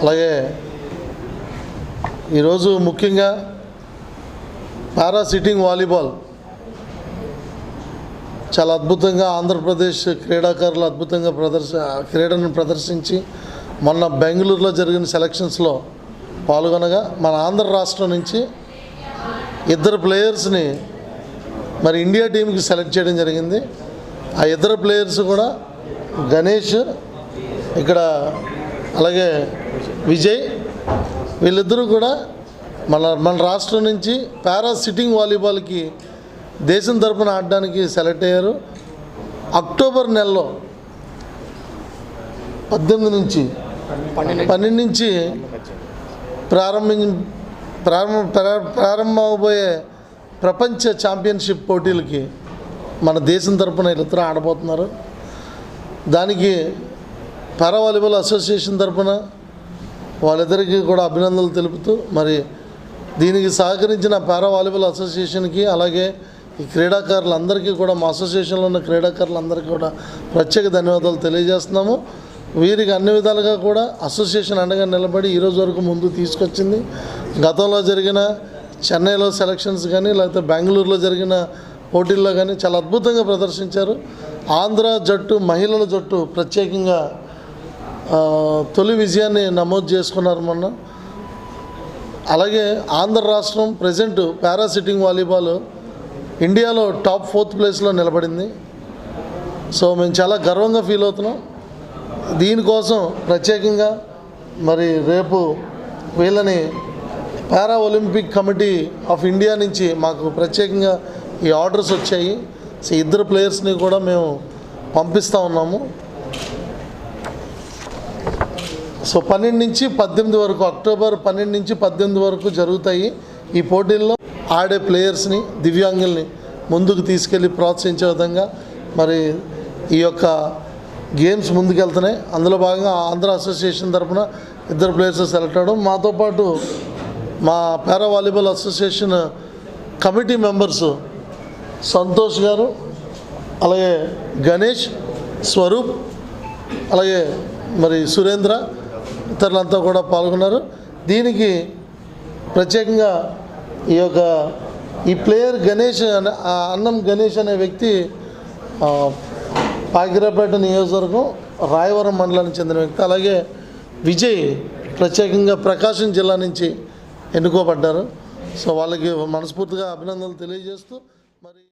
అలాగే ఈరోజు ముఖ్యంగా పారా సిట్టింగ్ వాలీబాల్ చాలా అద్భుతంగా ఆంధ్రప్రదేశ్ క్రీడాకారులు అద్భుతంగా ప్రదర్శ క్రీడను ప్రదర్శించి మొన్న బెంగళూరులో జరిగిన సెలక్షన్స్లో పాల్గొనగా మన ఆంధ్ర రాష్ట్రం నుంచి ఇద్దరు ప్లేయర్స్ని మరి ఇండియా టీంకి సెలెక్ట్ చేయడం జరిగింది. ఆ ఇద్దరు ప్లేయర్స్ కూడా గణేష్ ఇక్కడ అలాగే విజయ్ వీళ్ళిద్దరూ కూడా మన మన రాష్ట్రం నుంచి పారా సిట్టింగ్ వాలీబాల్కి దేశం తరపున ఆడడానికి సెలెక్ట్ అయ్యారు. అక్టోబర్ నెలలో పద్దెనిమిది నుంచి పన్నెండు నుంచి ప్రారంభించి ప్రారంభ ప్రా- ప్రారంభమవబోయే ప్రపంచ ఛాంపియన్షిప్ పోటీలకి మన దేశం తరపున వీళ్ళిద్దరూ ఆడబోతున్నారు. దానికి పారా వాలీబాల్ అసోసియేషన్ తరఫున వాళ్ళిద్దరికీ కూడా అభినందనలు తెలుపుతూ మరి దీనికి సహకరించిన పారా వాలీబాల్ అసోసియేషన్కి అలాగే ఈ క్రీడాకారులందరికీ కూడా మా అసోసియేషన్లో ఉన్న క్రీడాకారులందరికీ కూడా ప్రత్యేక ధన్యవాదాలు తెలియజేస్తున్నాము. వీరికి అన్ని విధాలుగా కూడా అసోసియేషన్ అండగా నిలబడి ఈరోజు వరకు ముందు తీసుకొచ్చింది. గతంలో జరిగిన చెన్నైలో సెలక్షన్స్ కానీ లేకపోతే బెంగళూరులో జరిగిన పోటీల్లో కానీ చాలా అద్భుతంగా ప్రదర్శించారు. ఆంధ్ర జట్టు మహిళల జట్టు ప్రత్యేకంగా తొలి విజయాన్ని నమోదు చేసుకున్నారు మొన్న. అలాగే ఆంధ్ర రాష్ట్రం ప్రజెంట్ పారాసిటింగ్ వాలీబాల్ ఇండియాలో టాప్ ఫోర్త్ ప్లేస్లో నిలబడింది. సో మేము చాలా గర్వంగా ఫీల్ అవుతున్నాం. దీనికోసం ప్రత్యేకంగా మరి రేపు వీళ్ళని para olympic committee of India నుంచి మాకు ప్రత్యేకంగా ఈ ఆర్డర్స్ వచ్చాయి. సో ఇద్దరు ప్లేయర్స్ని కూడా మేము పంపిస్తూ ఉన్నాము. సో పన్నెండు నుంచి పద్దెనిమిది వరకు అక్టోబర్ పన్నెండు నుంచి పద్దెనిమిది వరకు జరుగుతాయి ఈ పోటీల్లో ఆడే ప్లేయర్స్ని దివ్యాంగుల్ని ముందుకు తీసుకెళ్ళి ప్రోత్సహించే విధంగా మరి ఈ యొక్క గేమ్స్ ముందుకెళ్తున్నాయి. అందులో భాగంగా ఆంధ్ర అసోసియేషన్ తరఫున ఇద్దరు ప్లేయర్స్ సెలెక్ట్ అవ్వడం. మాతో పాటు మా para volleyball association committee members Santosh గారు అలాగే గణేష్ స్వరూప్ అలాగే మరి సురేంద్ర ఇతరులంతా కూడా పాల్గొన్నారు. దీనికి ప్రత్యేకంగా ఈ యొక్క ఈ ప్లేయర్ గణేష్ అనే ఆ అన్నం గణేష్ అనే వ్యక్తి పాకిరాపేట నియోజకవర్గం రాయవరం మండలానికి చెందిన వ్యక్తి. అలాగే విజయ్ ప్రత్యేకంగా ప్రకాశం జిల్లా నుంచి ఎన్నుకోబడ్డారు. సో వాళ్ళకి మనస్ఫూర్తిగా అభినందనలు తెలియజేస్తూ మరి